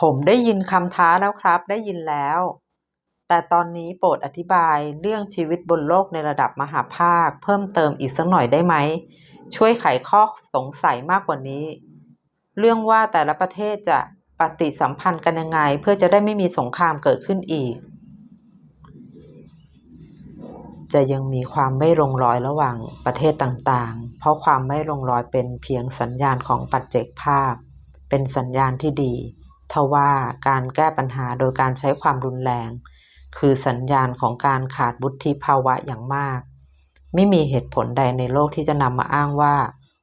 ผมได้ยินคำท้าแล้วครับ ได้ยินแล้ว แต่ตอนนี้โปรดอธิบายเรื่องชีวิตบนโลกในระดับมหาภาค เพิ่มเติมอีกสักหน่อยได้ไหม ช่วยไขข้อสงสัยมากกว่านี้ เรื่องว่าแต่ละประเทศจะปฏิสัมพันธ์กันยังไง เพื่อจะได้ไม่มีสงครามเกิดขึ้นอีก จะยังมีความไม่ลงรอยระหว่างประเทศต่างๆ เพราะความไม่ลงรอยเป็นเพียงสัญญาณของปัจเจกภาพ เป็นสัญญาณที่ดี ทว่าการแก้ปัญหาโดยการใช้ความรุนแรง คือสัญญาณของการขาดวุฒิภาวะอย่างมาก ไม่มีเหตุผลใดในโลกที่จะนำมาอ้างว่า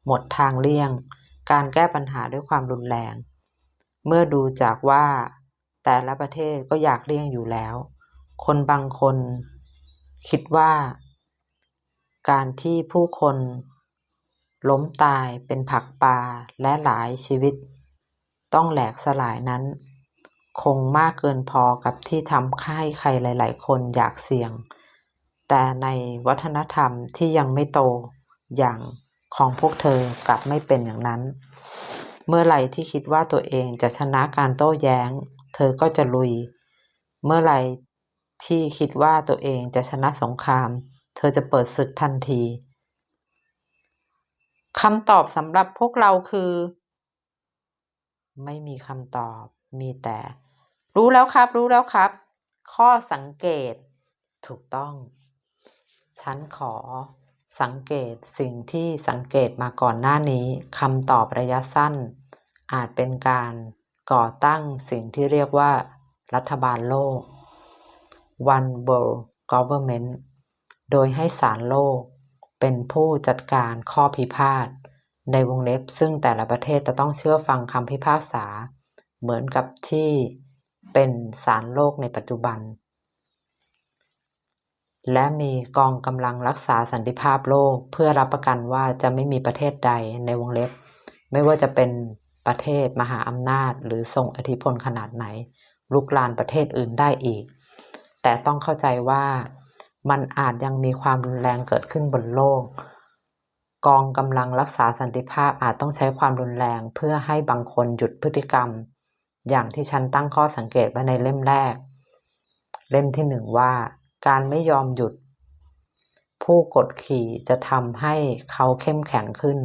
หมดทางเลี่ยง การแก้ปัญหาด้วยความรุนแรง เมื่อดูจากว่า แต่ละประเทศก็อยากเลี่ยงอยู่แล้ว คนบางคน คิดว่า การที่ผู้คน ล้มตายเป็นผักปลาและหลายชีวิต ต้องแหลกสลายนั้น คงมากเกินพอกับที่ทำให้ใครหลาย ๆ คนอยากเสี่ยง แต่ในวัฒนธรรมที่ยังไม่โตอย่างของพวกเธอกลับไม่เป็นอย่างนั้น เมื่อไหร่ที่คิดว่าตัวเองจะชนะการโต้แย้ง เธอก็จะลุย เมื่อไหร่ที่คิดว่าตัวเองจะชนะสงคราม เธอจะเปิดศึกทันทีคำตอบสำหรับพวกเราคือ ไม่มีคำตอบ มีแต่ รู้แล้วครับ รู้แล้วครับ ข้อสังเกต ถูกต้อง ฉันขอสังเกตสิ่งที่สังเกตมาก่อนหน้านี้คำตอบระยะสั้น อาจเป็นการก่อตั้งสิ่งที่เรียกว่า รัฐบาลโลก One World Government โดยให้ศาลโลก เป็นผู้จัดการข้อพิพาท ในวงเล็บซึ่งแต่ละประเทศจะต้องเชื่อฟังคำพิพากษา เหมือนกับที่เป็นศาลโลกในปัจจุบัน และมีกองกำลังรักษาสันติภาพโลกเพื่อรับประกันว่าจะไม่มีประเทศใดในวงเล็บ ไม่ว่าจะเป็นประเทศมหาอำนาจ หรือทรงอิทธิพลขนาดไหน ลุกลานประเทศอื่นได้อีก แต่ต้องเข้าใจว่ามันอาจยังมีความรุนแรงเกิดขึ้นบนโลก กองกำลังรักษาสันติภาพอาจต้องใช้ความรุนแรงเพื่อให้บางคนหยุดพฤติกรรม อย่างที่ฉันตั้งข้อสังเกตไว้ในเล่มแรก เล่มที่หนึ่งว่า การไม่ยอมหยุด ผู้กดขี่จะทำให้เขาเข้มแข็งขึ้น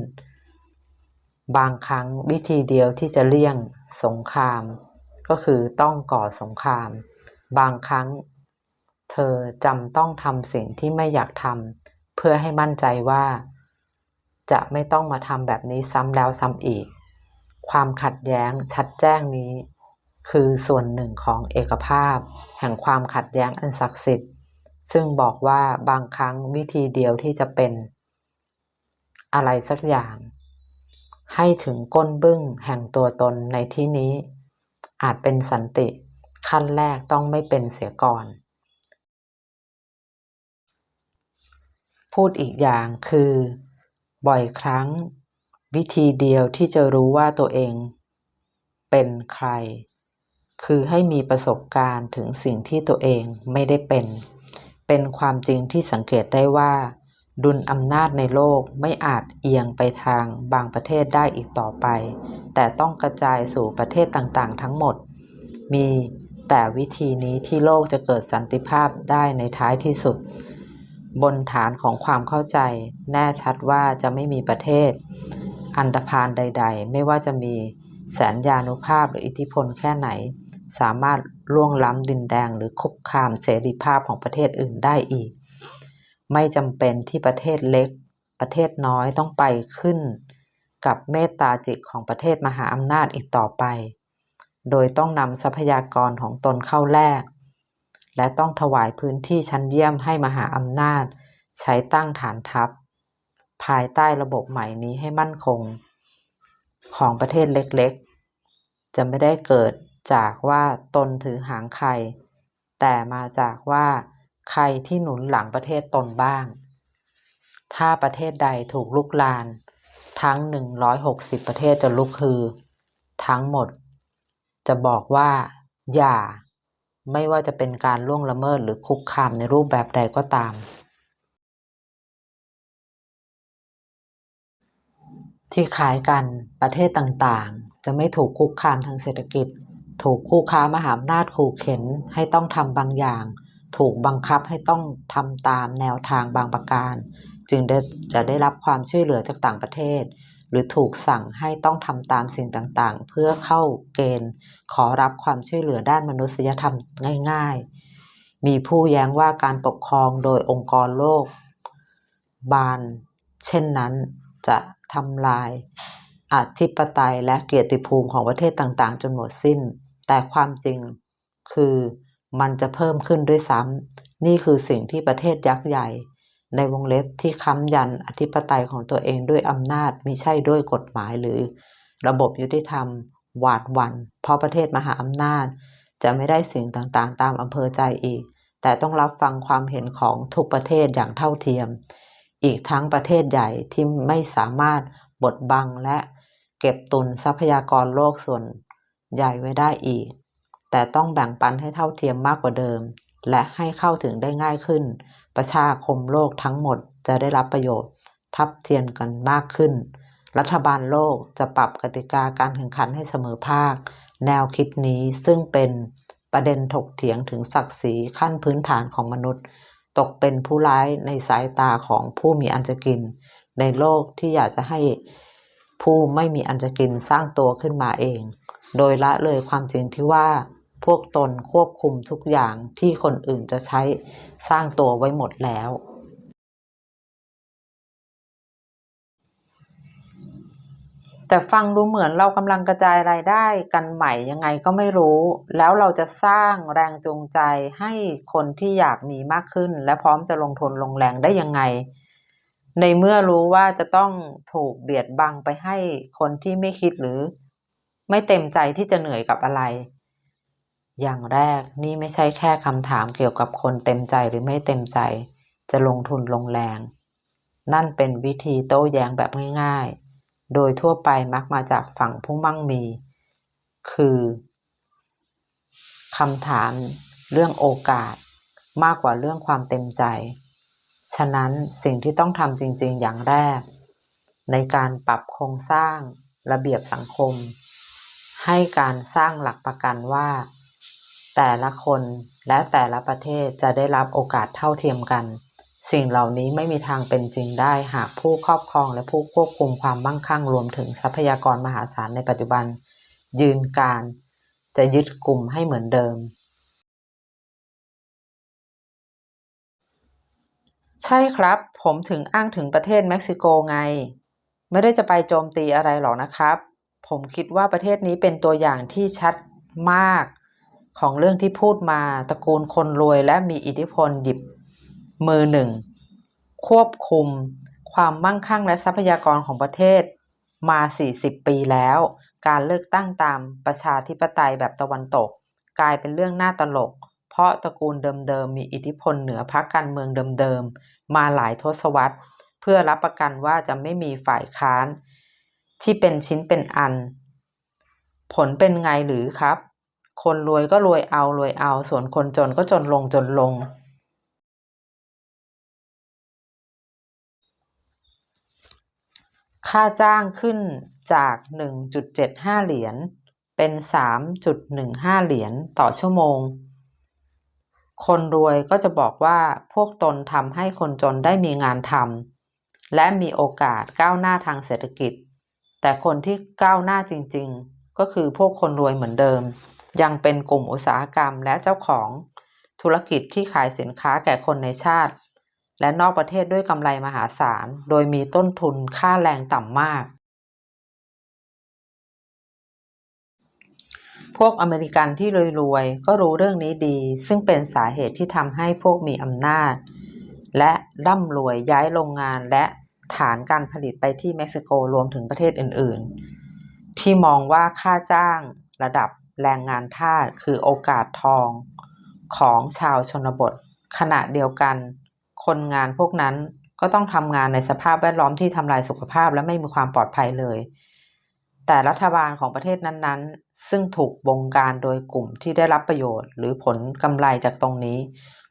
บางครั้งวิธีเดียวที่จะเลี่ยงสงคราม ก็คือต้องก่อสงคราม บางครั้ง เธอจำต้องทำสิ่งที่ไม่อยากทำเพื่อให้มั่นใจว่า จะไม่ต้องมาทำแบบนี้ซ้ำแล้วซ้ำอีก ความขัดแย้งชัดแจ้งนี้ คือส่วนหนึ่งของเอกภาพ แห่งความขัดแย้งอันศักดิ์สิทธิ์ ซึ่งบอกว่าบางครั้งวิธีเดียวที่จะเป็น อะไรสักอย่าง ให้ถึงก้นบึ้งแห่งตัวตนในที่นี้ อาจเป็นสันติขั้นแรกต้องไม่เป็นเสียก่อน พูดอีกอย่างคือ บ่อยครั้ง วิธีเดียวที่จะรู้ว่าตัวเอง เป็นใคร คือให้มีประสบการณ์ถึงสิ่งที่ตัวเองไม่ได้เป็น เป็นความจริงที่สังเกตได้ว่า ดุลอำนาจในโลกไม่อาจเอียงไปทางบางประเทศได้อีกต่อไป แต่ต้องกระจายสู่ประเทศต่างๆ ทั้งหมด มีแต่วิธีนี้ที่โลกจะเกิดสันติภาพได้ในท้ายที่สุด บนฐานของความเข้าใจ แน่ชัดว่าจะไม่มีประเทศ อันดพานใด ๆ ไม่ว่าจะมีแสนยานุภาพหรืออิทธิพลแค่ไหน สามารถล่วงล้ำดินแดงหรือคุกคามเสรีภาพของประเทศอื่นได้อีก ไม่จำเป็นที่ประเทศเล็ก ประเทศน้อยต้องไปขึ้น กับเมตตาจิตของประเทศมหาอำนาจอีกต่อไป โดยต้องนำทรัพยากรของตนเข้าแลก และต้องถวายพื้นที่ชั้นเยี่ยมให้มหาอำนาจ ใช้ตั้งฐานทัพ ภายใต้ระบบใหม่นี้ให้มั่นคง ของประเทศเล็กๆ จะไม่ได้เกิดจากว่าตนถือหางใคร แต่มาจากว่าใครที่หนุนหลังประเทศตนบ้าง ถ้าประเทศใดถูกลุกลาน ทั้ง 160 ประเทศจะลุกฮือ ทั้งหมด จะบอกว่า อย่า ไม่ว่าจะเป็นการล่วงละเมิดหรือคุกคามในรูปแบบใดก็ตาม ที่คล้ายกันประเทศต่างๆ จะไม่ถูกคุกคามทางเศรษฐกิจ ถูกคู่ค้ามหาอำนาจขู่เข็นให้ต้องทำบางอย่าง ถูกบังคับให้ต้องทำตามแนวทางบางประการ จึงจะได้รับความช่วยเหลือจากต่างประเทศ หรือถูกสั่งให้ต้องทำตามสิ่งต่างๆ เพื่อเข้าเกณฑ์ ขอรับความช่วยเหลือด้านมนุษยธรรมง่าย ๆ มีผู้แย้งว่าการปกครองโดยองค์กรโลก บาน เช่นนั้นจะทำลายอธิปไตยและเกียรติภูมิของประเทศต่างๆ จนหมดสิ้น แต่ความจริงคือมันจะเพิ่มขึ้นด้วยซ้ำนี่คือสิ่งที่ประเทศยักษ์ใหญ่ ในวงเล็บที่ค้ำยันอธิปไตยของตัวเองด้วยอำนาจมิใช่ด้วยกฎหมายหรือ ระบบยุติธรรม หวาดหวัน่นเพราะประเทศมหาอำนาจ จะไม่ได้สิ่งต่างๆ ตามอำเภอใจอีก แต่ต้องรับฟังความเห็นของทุกประเทศอย่างเท่าเทียม อีกทั้งประเทศใหญ่ที่ไม่สามารถบดบังและเก็บตุนทรัพยากรโลกส่วนใหญ่ไว้ได้อีก แต่ต้องแบ่งปันให้เท่าเทียมมากกว่าเดิม และให้เข้าถึงได้ง่ายขึ้น ประชาคมโลกทั้งหมดจะได้รับประโยชน์ทับเทียมกันมากขึ้น รัฐบาลโลกจะปรับกติกาการแข่งขันให้เสมอภาค แนวคิดนี้ซึ่งเป็นประเด็นถกเถียงถึงศักดิ์ศรีขั้นพื้นฐานของมนุษย์ ตกเป็นผู้ร้ายในสายตาของผู้มีอันจะกิน ในโลกที่อยากจะให้ผู้ไม่มีอันจะกินสร้างตัวขึ้นมาเอง โดยละเลยความจริงที่ว่า พวกตนควบคุมทุกอย่างที่คนอื่นจะใช้สร้างตัวไว้หมดแล้ว แต่ฟังดูเหมือนเรากำลังกระจายรายได้กันใหม่ยังไงก็ไม่รู้ แล้วเราจะสร้างแรงจูงใจให้คนที่อยากมีมากขึ้น และพร้อมจะลงทุนลงแรงได้ยังไง ในเมื่อรู้ว่าจะต้องถูกเบียดบังไปให้คนที่ไม่คิดหรือ ไม่เต็มใจที่จะเหนื่อยกับอะไร อย่างแรกนี่ไม่ใช่แค่คำถามเกี่ยวกับคนเต็มใจหรือไม่เต็มใจ จะลงทุนลงแรง นั่นเป็นวิธีโต้แย้งแบบง่ายๆ โดยทั่วไปมักมาจากฝั่งผู้มั่งมี คือคำถามเรื่องโอกาสมากกว่าเรื่องความเต็มใจ ฉะนั้นสิ่งที่ต้องทำจริงๆอย่างแรก ในการปรับโครงสร้างระเบียบสังคม ให้การสร้างหลักประกันว่า แต่ละคนและแต่ละประเทศจะได้รับโอกาสเท่าเทียมกัน สิ่งเหล่านี้ไม่มีทางเป็นจริงได้หากผู้ครอบครองและผู้ควบคุมความมั่งคั่งรวมถึงทรัพยากรมหาศาลในปัจจุบัน ยืนการ จะยึดกลุ่มให้เหมือนเดิม ใช่ครับ ผมถึงอ้างถึงประเทศเม็กซิโกไง ไม่ได้จะไปโจมตีอะไรหรอกนะครับ ผมคิดว่าประเทศนี้เป็นตัวอย่างที่ชัดมาก ของเรื่องที่พูดมาตระกูลคนรวยและมีอิทธิพลหยิบมือหนึ่ง ควบคุมความมั่งคั่งและทรัพยากรของประเทศมา 40 ปีแล้ว การเลือกตั้งตามประชาธิปไตยแบบตะวันตก กลายเป็นเรื่องน่าตลก เพราะตระกูลเดิมๆ มีอิทธิพลเหนือพรรคการเมืองเดิมๆ มาหลายทศวรรษ เพื่อรับประกันว่าจะไม่มีฝ่ายค้าน ที่เป็นชิ้นเป็นอัน ผลเป็นไงหรือครับ คนรวยก็รวยเอารวยเอา ส่วนคนจนก็จนลงจนลง ค่าจ้างขึ้นจาก 1.75 เหรียญเป็น 3.15 เหรียญต่อชั่วโมง คนรวยก็จะบอกว่าพวกตนทำให้คนจนได้มีงานทำและมีโอกาสก้าวหน้าทางเศรษฐกิจ แต่คนที่ก้าวหน้าจริงๆ ก็คือพวกคนรวยเหมือนเดิม ยังเป็นกลุ่มอุตสาหกรรมและเจ้าของธุรกิจที่ขายสินค้าแก่คนในชาติ และนอกประเทศด้วยกำไรมหาศาล โดยมีต้นทุนค่าแรงต่ำมาก พวกอเมริกันที่รวยๆ ก็รู้เรื่องนี้ดี ซึ่งเป็นสาเหตุที่ทำให้พวกมีอำนาจ และร่ำรวยย้ายโรงงานและฐานการผลิตไปที่เม็กซิโกรวมถึงประเทศอื่นๆ ที่มองว่าค่าจ้างระดับ แรงงานทาสคือโอกาสทองของชาวชนบท ขณะเดียวกัน คนงานพวกนั้นก็ต้องทำงานในสภาพแวดล้อมที่ทำลายสุขภาพและไม่มีความปลอดภัยเลย แต่รัฐบาลของประเทศนั้นๆ ซึ่งถูกบงการโดยกลุ่มที่ได้รับประโยชน์ หรือผลกำไรจากตรงนี้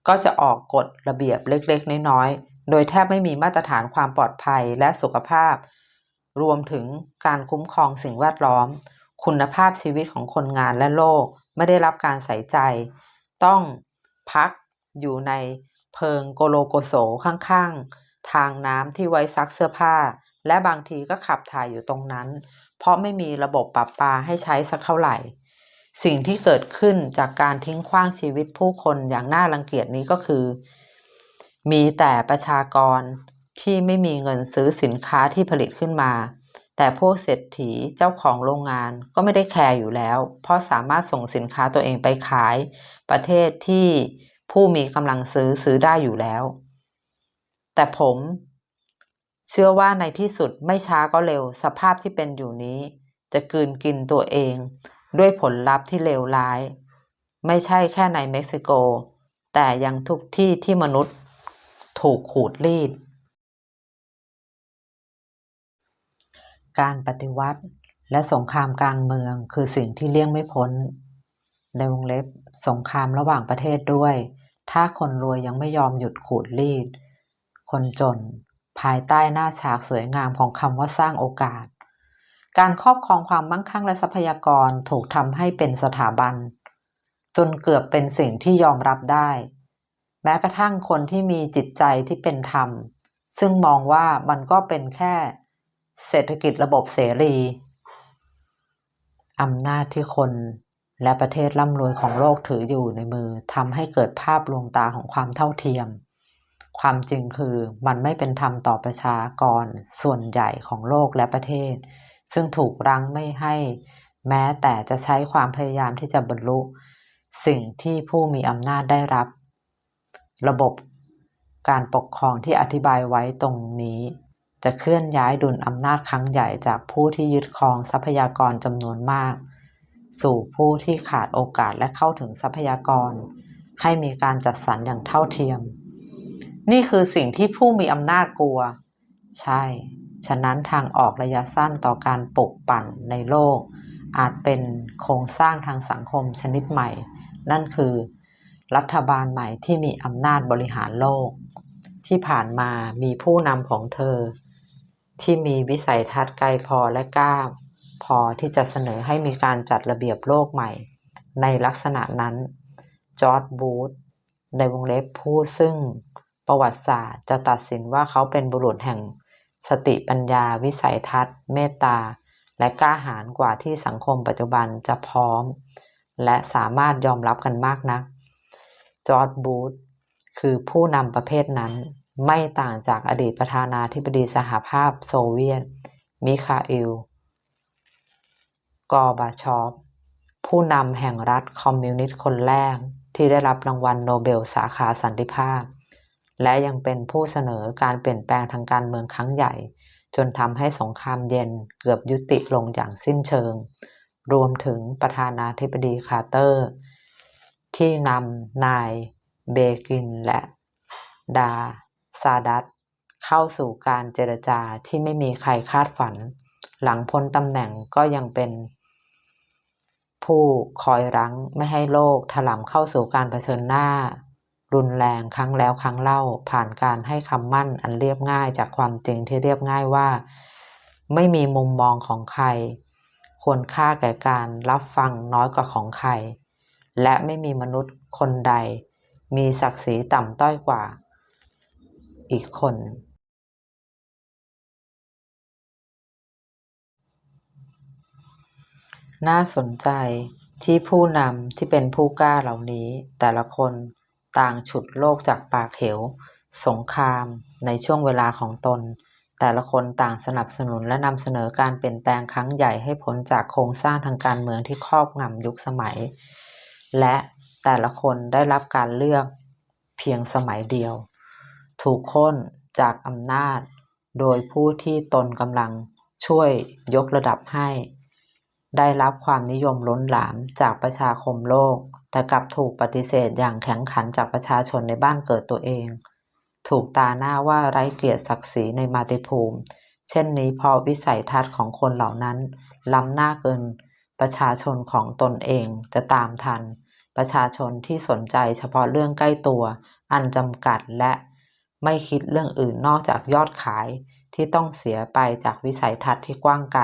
ก็จะออกกฎระเบียบเล็กๆ น้อยๆ โดยแทบไม่มีมาตรฐานความปลอดภัยและสุขภาพ รวมถึงการคุ้มครองสิ่งแวดล้อม คุณภาพชีวิตของคนงานและโลกไม่ได้รับการใส่ใจ ต้องพักอยู่ในเพิงโกโลโกโสข้างๆ ทางน้ำที่ไว้ซักเสื้อผ้า และบางทีก็ขับถ่ายอยู่ตรงนั้น เพราะไม่มีระบบปรับปาให้ใช้สักเท่าไหร่ สิ่งที่เกิดขึ้นจากการทิ้งขว้างชีวิตผู้คนอย่างน่ารังเกียจนี้ก็คือ มีแต่ประชากรที่ไม่มีเงินซื้อสินค้าที่ผลิตขึ้นมา แต่พวกเศรษฐีเจ้าของโรงงานก็ไม่ได้แคร์อยู่แล้ว เพราะสามารถส่งสินค้าตัวเองไปขาย ประเทศที่ผู้มีกำลังซื้อซื้อได้อยู่แล้ว แต่ผม เชื่อว่าในที่สุดไม่ช้าก็เร็ว สภาพที่เป็นอยู่นี้ จะกืนกินตัวเอง ด้วยผลลัพธ์ที่เลวร้าย ไม่ใช่แค่ในเม็กซิโก แต่ยังทุกที่ที่มนุษย์ถูกขูดรีด การปฏิวัติ และสงครามกลางเมืองคือสิ่งที่เลี่ยงไม่พ้น ในวงเล็บสงครามระหว่างประเทศด้วย ถ้าคนรวยยังไม่ยอมหยุดขูดรีด คนจน ภายใต้หน้าฉากสวยงามของคำว่าสร้างโอกาส การครอบครองความมั่งคั่งและทรัพยากรถูกทำให้เป็นสถาบัน จนเกือบเป็นสิ่งที่ยอมรับได้ แม้กระทั่งคนที่มีจิตใจที่เป็นธรรมซึ่งมองว่ามันก็เป็นแค่ เศรษฐกิจระบบเสรี อำนาจที่คนและประเทศร่ำรวยของโลกถืออยู่ในมือทำให้เกิดภาพลวงตาของความเท่าเทียม ความจริงคือมันไม่เป็นธรรมต่อประชากรส่วนใหญ่ของโลกและประเทศ ซึ่งถูกรั้งไม่ให้ แม้แต่จะใช้ความพยายามที่จะบรรลุ สิ่งที่ผู้มีอำนาจได้รับ ระบบการปกครองที่อธิบายไว้ตรงนี้ จะเคลื่อนย้ายดุลอำนาจครั้งใหญ่จากผู้ที่ยึดครองทรัพยากรจำนวนมาก สู่ผู้ที่ขาดโอกาสและเข้าถึงทรัพยากร ให้มีการจัดสรรอย่างเท่าเทียม นี่คือสิ่งที่ผู้มีอำนาจกลัว ใช่ ฉะนั้นทางออกระยะสั้นต่อการปลุกปั่นในโลก อาจเป็นโครงสร้างทางสังคมชนิดใหม่ นั่นคือ รัฐบาลใหม่ที่มีอำนาจบริหารโลก ที่ผ่านมามีผู้นำของเธอ ที่มีวิสัยทัศน์ไกลพอและกล้า พอที่จะเสนอให้มีการจัดระเบียบโลกใหม่ ในลักษณะนั้น จอร์ดบูธในวงเล็บผู้ซึ่งประวัติศาสตร์จะตัดสินว่าเขาเป็นบุรุษแห่งสติปัญญาวิสัยทัศน์ เมตตา และกล้าหาญกว่าที่สังคมปัจจุบันจะพร้อม และสามารถยอมรับกันมากนัก จอร์ดบูธคือผู้นำประเภทนั้น ไม่ต่างจากอดีตประธานาธิบดีสหภาพโซเวียต มิคาอิล กอบาชอฟ ผู้นำแห่งรัฐคอมมิวนิสต์คนแรกที่ได้รับรางวัลโนเบลสาขาสันติภาพ และยังเป็นผู้เสนอการเปลี่ยนแปลงทางการเมืองครั้งใหญ่ จนทำให้สงครามเย็นเกือบยุติลงอย่างสิ้นเชิง รวมถึงประธานาธิบดีคาร์เตอร์ ที่นำนายเบกินและดา ซาดัตเข้าสู่การเจรจาที่ไม่มีใครคาดฝัน หลังพ้นตำแหน่งก็ยังเป็นผู้คอยรั้งไม่ให้โลกถลำเข้าสู่การเผชิญหน้า รุนแรงครั้งแล้วครั้งเล่าผ่านการให้คำมั่นอันเรียบง่ายจากความจริงที่เรียบง่ายว่า ไม่มีมุมมองของใคร ควรค่าแก่การรับฟังน้อยกว่าของใคร และไม่มีมนุษย์คนใด มีศักดิ์ศรีต่ำต้อยกว่า อีกคนน่าสนใจที่ผู้นำที่เป็นผู้กล้าเหล่านี้ แต่ละคนต่างฉุดโลกจากปากเหว สงครามในช่วงเวลาของตน แต่ละคนต่างสนับสนุนและนำเสนอการเปลี่ยนแปลงครั้งใหญ่ให้พ้นจากโครงสร้างทางการเมืองที่ครอบงำยุคสมัย และแต่ละคนได้รับการเลือกเพียงสมัยเดียว ถูกค่นจากอำนาจ โดยผู้ที่ตนกำลังช่วยยกระดับให้ ได้รับความนิยมล้นหลามจากประชาคมโลก แต่กลับถูกปฏิเสธอย่างแข็งขันจากประชาชนในบ้านเกิดตัวเอง ถูกตาหน้าว่าไร้เกียรติศักดิ์ศรีในมาติภูมิ เช่นนี้พอวิสัยทัศน์ของคนเหล่านั้นล้ำหน้าเกินประชาชนของตนเองจะตามทัน ประชาชนที่สนใจเฉพาะเรื่องใกล้ตัว อันจำกัดและ ไม่คิดเรื่องอื่นนอกจากยอดขายที่ต้องเสียไปจากวิสัยทัศน์ที่กว้างไกล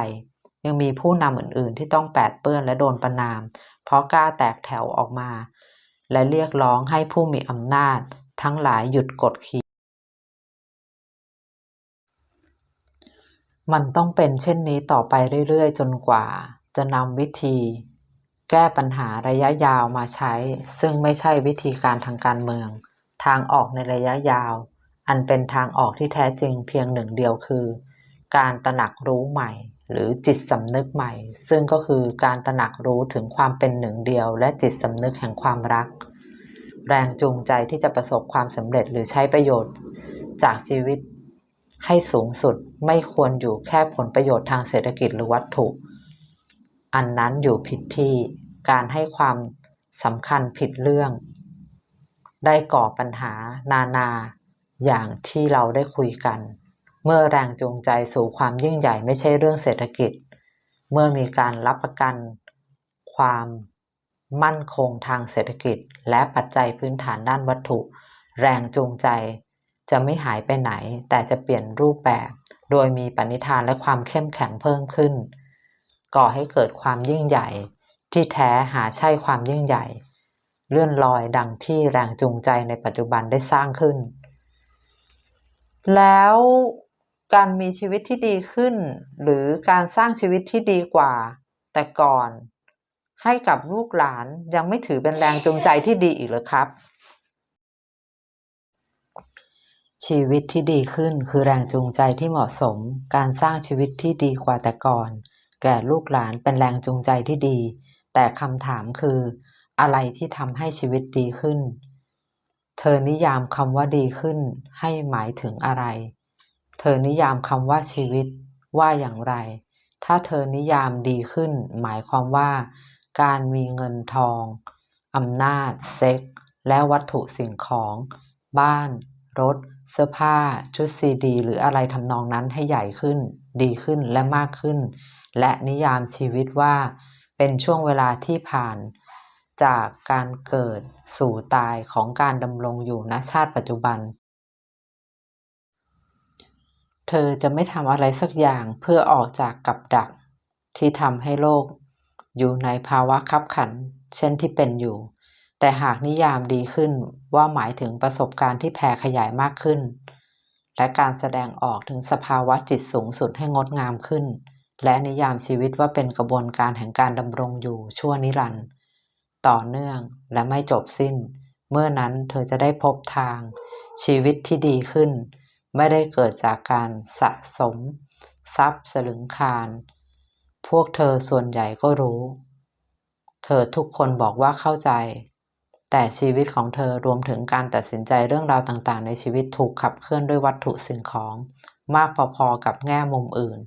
ยังมีผู้นำอื่นๆ ที่ต้องแปดเปื้อนและโดนประนาม เพราะกล้าแตกแถวออกมา และเรียกร้องให้ผู้มีอำนาจ ทั้งหลายหยุดกดขี่ มันต้องเป็นเช่นนี้ต่อไปเรื่อยๆ จนกว่า จะนำวิธี แก้ปัญหาระยะยาวมาใช้ ซึ่งไม่ใช่วิธีการทางการเมือง ทางออกในระยะยาว อันเป็นทางออกที่แท้จริงเพียงหนึ่งเดียวคือ การตระหนักรู้ใหม่ หรือจิตสำนึกใหม่ ซึ่งก็คือการตระหนักรู้ถึงความเป็นหนึ่งเดียว และจิตสำนึกแห่งความรัก แรงจูงใจที่จะประสบความสำเร็จหรือใช้ประโยชน์ จากชีวิตให้สูงสุดไม่ควรอยู่แค่ผลประโยชน์ทางเศรษฐกิจหรือวัตถุ อันนั้นอยู่ผิดที่การให้ความสำคัญผิดเรื่อง ได้ก่อปัญหานานา อย่างที่เราได้คุยกัน เมื่อแรงจูงใจสู่ความยิ่งใหญ่ไม่ใช่เรื่องเศรษฐกิจ เมื่อมีการรับประกัน ความมั่นคงทางเศรษฐกิจ และปัจจัยพื้นฐานด้านวัตถุ แรงจูงใจ จะไม่หายไปไหน แต่จะเปลี่ยนรูปแบบ โดยมีปณิธานและความเข้มแข็งเพิ่มขึ้น ก่อให้เกิดความยิ่งใหญ่ ที่แท้หาใช่ความยิ่งใหญ่ เลื่อนลอยดังที่แรงจูงใจในปัจจุบันได้สร้างขึ้น แล้วการมีชีวิตที่ดีขึ้น หรือการสร้างชีวิตที่ดีกว่า แต่ก่อนให้กับลูกหลานยังไม่ถือเป็นแรงจูงใจที่ดีอีกเหรอครับ ชีวิตที่ดีขึ้นคือแรงจูงใจที่เหมาะสม การสร้างชีวิตที่ดีกว่าแต่ก่อน แก่ลูกหลานเป็นแรงจูงใจที่ดี แต่คำถามคือ อะไรที่ทำให้ชีวิตดีขึ้น เธอนิยามคำว่าดีขึ้นให้หมายถึงอะไร เธอนิยามคำว่าชีวิตว่าอย่างไร ถ้าเธอนิยามดีขึ้น หมายความว่า การมีเงินทองอำนาจ เซ็ก และวัตถุสิ่งของ บ้าน รถ เสื้อผ้า ชุดซีดี หรืออะไรทำนองนั้นให้ใหญ่ขึ้น ดีขึ้นและมากขึ้น และนิยามชีวิตว่า เป็นช่วงเวลาที่ผ่าน จากการเกิดสู่ตายของการดำรงอยู่ณชาติปัจจุบัน เธอจะไม่ทำอะไรสักอย่างเพื่อออกจากกับดัก ที่ทำให้โลก อยู่ในภาวะคับขัน เช่นที่เป็นอยู่ แต่หากนิยามดีขึ้นว่าหมายถึงประสบการณ์ที่แผ่ขยายมากขึ้น และการแสดงออกถึงสภาวะจิตสูงสุดให้งดงามขึ้นและนิยามชีวิตว่าเป็นกระบวนการแห่งการดำรงอยู่ชั่วนิรันดร์ ต่อเนื่องและไม่จบสิ้น เมื่อนั้นเธอจะได้พบทาง ชีวิตที่ดีขึ้น ไม่ได้เกิดจากการสะสม ทรัพย์สลึงคาร พวกเธอส่วนใหญ่ก็รู้ เธอทุกคนบอกว่าเข้าใจ แต่ชีวิตของเธอรวมถึงการตัดสินใจเรื่องราวต่างๆ ในชีวิตถูกขับเคลื่อนด้วยวัตถุสิ่งของ มากพอๆกับแง่มุมอื่น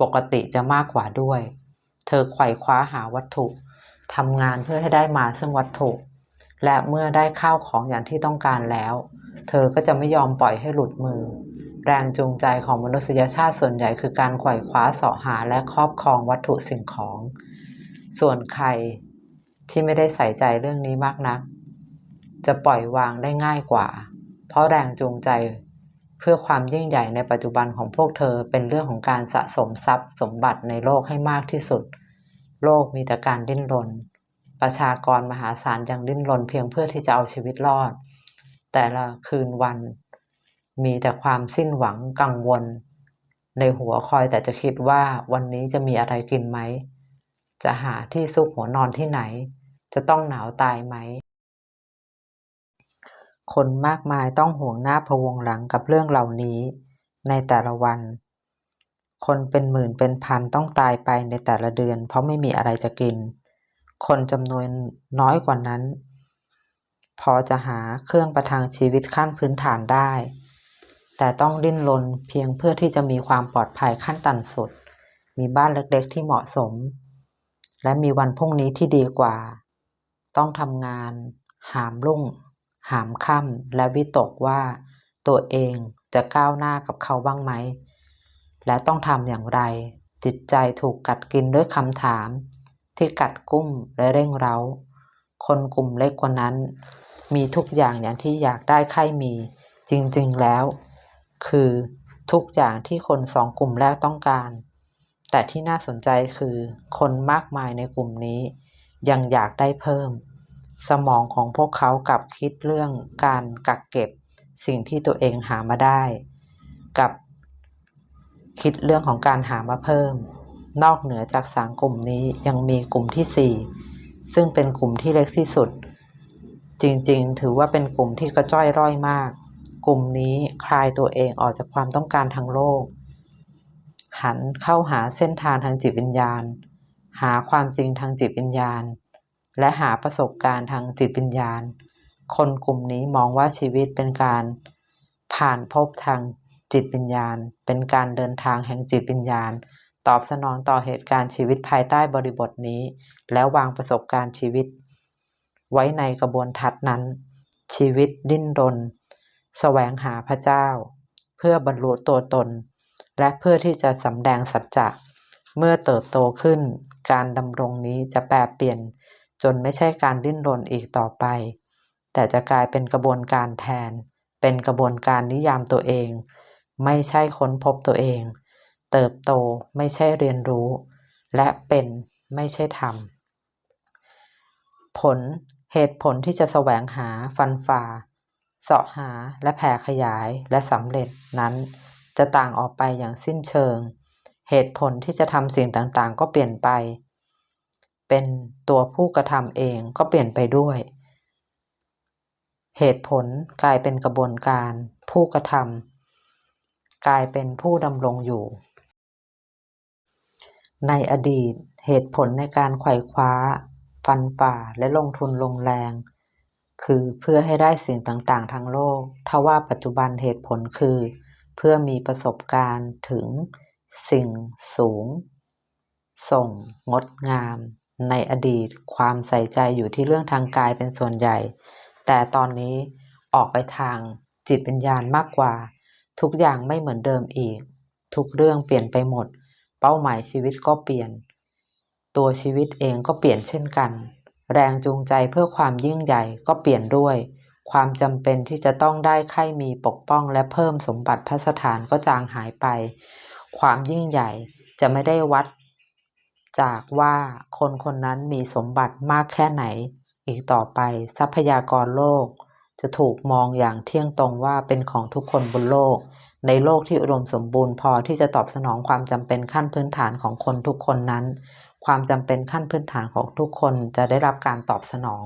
ปกติจะมากกว่าด้วย เธอไขว่คว้าหาวัตถุ ทำงานเพื่อให้ได้มาซึ่งวัตถุ และเมื่อได้ข้าวของอย่างที่ต้องการแล้ว เธอก็จะไม่ยอมปล่อยให้หลุดมือ แรงจูงใจของมนุษยชาติส่วนใหญ่คือการขว่คว้าเสาะหาและครอบครองวัตถุสิ่งของ ส่วนใครที่ไม่ได้ใส่ใจเรื่องนี้มากนัก จะปล่อยวางได้ง่ายกว่า เพราะแรงจูงใจเพื่อความยิ่งใหญ่ในปัจจุบันของพวกเธอเป็นเรื่องของการสะสมทรัพย์สมบัติในโลกให้มากที่สุด โลกมีแต่การดิ้นรน ประชากรมหาศาลยังดิ้นรนเพียงเพื่อที่จะเอาชีวิตรอด แต่ละคืนวัน มีแต่ความสิ้นหวังกังวล ในหัวคอยแต่จะคิดว่าวันนี้จะมีอะไรกินไหม จะหาที่ซุกหัวนอนที่ไหน จะต้องหนาวตายไหม คนมากมายต้องห่วงหน้าพะวงหลังกับเรื่องเหล่านี้ ในแต่ละวัน คนเป็นหมื่นเป็นพันต้องตายไปในแต่ละเดือน เพราะไม่มีอะไรจะกิน คนจำนวนน้อยกว่านั้น พอจะหาเครื่องประทังชีวิตขั้นพื้นฐานได้ แต่ต้องดิ้นรนเพียงเพื่อที่จะมีความปลอดภัยขั้นต่ำสุด มีบ้านเล็กๆที่เหมาะสม และมีวันพรุ่งนี้ที่ดีกว่า ต้องทำงาน หามรุ่ง หามค่ำและวิตกว่า ตัวเองจะก้าวหน้ากับเขาบ้างไหม และต้องทำอย่างไร จิตใจถูกกัดกินด้วยคำถาม ที่กัดกุ้มและเร่งเร้า คนกลุ่มเล็กกว่านั้น มีทุกอย่างอย่างที่อยากได้ใครมีจริงๆแล้ว คือทุกอย่างที่คนสองกลุ่มแรกต้องการ แต่ที่น่าสนใจคือคนมากมายในกลุ่มนี้ ยังอยากได้เพิ่ม สมองของพวกเขากลับคิดเรื่องการกักเก็บ สิ่งที่ตัวเองหามาได้ กับ คิดเรื่องของการหามาเพิ่ม นอกเหนือจากสามกลุ่มนี้ยังมีกลุ่มที่สี่ซึ่งเป็นกลุ่มที่เล็กที่สุด จริงๆ ถือว่าเป็นกลุ่มที่กระจ้อยร่อยมาก กลุ่มนี้คลายตัวเองออกจากความต้องการทางโลก หันเข้าหาเส้นทางทางจิตวิญญาณ หาความจริงทางจิตวิญญาณ และหาประสบการณ์ทางจิตวิญญาณ คนกลุ่มนี้มองว่าชีวิตเป็นการผ่านพบทาง จิตวิญญาณ เป็นการเดินทางแห่งจิตวิญญาณ ตอบสนองต่อเหตุการณ์ชีวิตภายใต้บริบทนี้ แล้ววางประสบการณ์ชีวิต ไว้ในกระบวนทัศน์นั้น ชีวิตดิ้นรนแสวงหาพระเจ้า เพื่อบรรลุตัวตน และเพื่อที่จะสำแดงสัจจะเมื่อเติบโตขึ้น การดำรงนี้จะแปรเปลี่ยน จนไม่ใช่การดิ้นรนอีกต่อไป แต่จะกลายเป็นกระบวนการแทน เป็นกระบวนการนิยามตัวเอง ไม่ใช่ค้นพบตัวเอง เติบโตไม่ใช่เรียนรู้ และเป็นไม่ใช่ทำผลเหตุผลที่จะแสวงหาฟันฝ่าเสาะหาและแผ่ขยายและสำเร็จนั้น จะต่างออกไปอย่างสิ้นเชิง เหตุผลที่จะทำสิ่งต่างๆ ก็เปลี่ยนไป เป็นตัวผู้กระทำเองก็เปลี่ยนไปด้วย เหตุผลกลายเป็นกระบวนการ ผู้กระทำ กลายเป็นผู้ดำรงอยู่ ในอดีตเหตุผลในการไขว่คว้า ฟันฝ่าและลงทุนลงแรง คือเพื่อให้ได้สิ่งต่างๆทางโลกทว่าปัจจุบันเหตุผลคือ เพื่อมีประสบการณ์ถึงสิ่งสูง ส่ง งดงาม ในอดีตความใส่ใจอยู่ที่เรื่องทางกายเป็นส่วนใหญ่ แต่ตอนนี้ออกไปทางจิตวิญญาณมากกว่า ทุกอย่างไม่เหมือนเดิมอีก ทุกเรื่องเปลี่ยนไปหมด เป้าหมายชีวิตก็เปลี่ยน ตัวชีวิตเองก็เปลี่ยนเช่นกัน แรงจูงใจเพื่อความยิ่งใหญ่ก็เปลี่ยนด้วย ความจำเป็นที่จะต้องได้ใคร่มีปกป้องและเพิ่มสมบัติพระสถานก็จางหายไป ความยิ่งใหญ่จะไม่ได้วัด จากว่าคนคนนั้นมีสมบัติมากแค่ไหน อีกต่อไปทรัพยากรโลก จะถูกมองอย่างเที่ยงตรงว่าเป็นของทุกคนบนโลก ในโลกที่อุดมสมบูรณ์พอที่จะตอบสนองความจำเป็นขั้นพื้นฐานของคนทุกคนนั้น ความจำเป็นขั้นพื้นฐานของทุกคนจะได้รับการตอบสนอง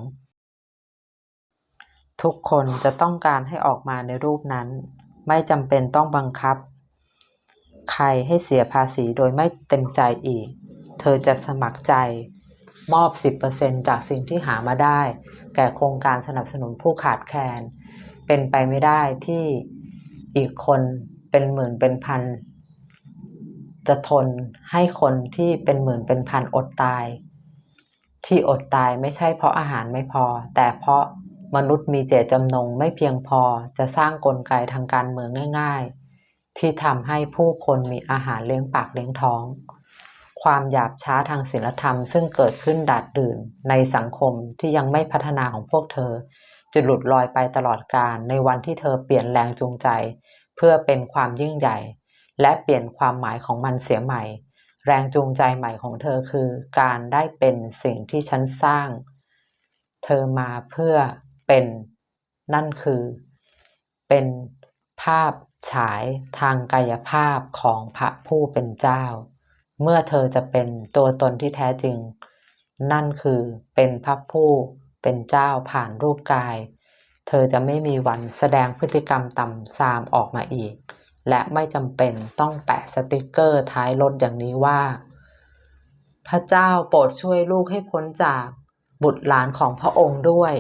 ทุกคนจะต้องการให้ออกมาในรูปนั้น ไม่จำเป็นต้องบังคับ ใครให้เสียภาษีโดยไม่เต็มใจอีก เธอจะสมัครใจมอบ 10%จากสิ่งที่หามาได้ แก่โครงการสนับสนุนผู้ขาดแคลน เป็นไปไม่ได้ที่อีกคนเป็นหมื่นเป็นพัน จะทนให้คนที่เป็นหมื่นเป็นพันอดตาย ที่อดตายไม่ใช่เพราะอาหารไม่พอ แต่เพราะมนุษย์มีเจตจำนงไม่เพียงพอจะสร้างกลไกทางการเมืองง่าย ๆ ที่ทำให้ผู้คนมีอาหารเลี้ยงปากเลี้ยงท้อง ความหยาบช้าทางศีลธรรมซึ่งเกิดขึ้นดาดดื่นในสังคมที่ยังไม่พัฒนาของพวกเธอ จะหลุดลอยไปตลอดกาลในวันที่เธอเปลี่ยนแรงจูงใจ เพื่อเป็นความยิ่งใหญ่ และเปลี่ยนความหมายของมันเสียใหม่ แรงจูงใจใหม่ของเธอคือการได้เป็นสิ่งที่ฉันสร้าง เธอมาเพื่อเป็น นั่นคือ เป็นภาพฉายทางกายภาพของพระผู้เป็นเจ้า เมื่อเธอจะเป็นตัวตนที่แท้จริง นั่นคือเป็นพระผู้เป็นเจ้าผ่านรูปกาย เธอจะไม่มีวันแสดงพฤติกรรมต่ำซามออกมาอีก และไม่จำเป็นต้องแปะสติกเกอร์ท้ายรถอย่างนี้ว่า พระเจ้าโปรดช่วยลูกให้พ้นจากบุตรหลานของพระองค์ด้วย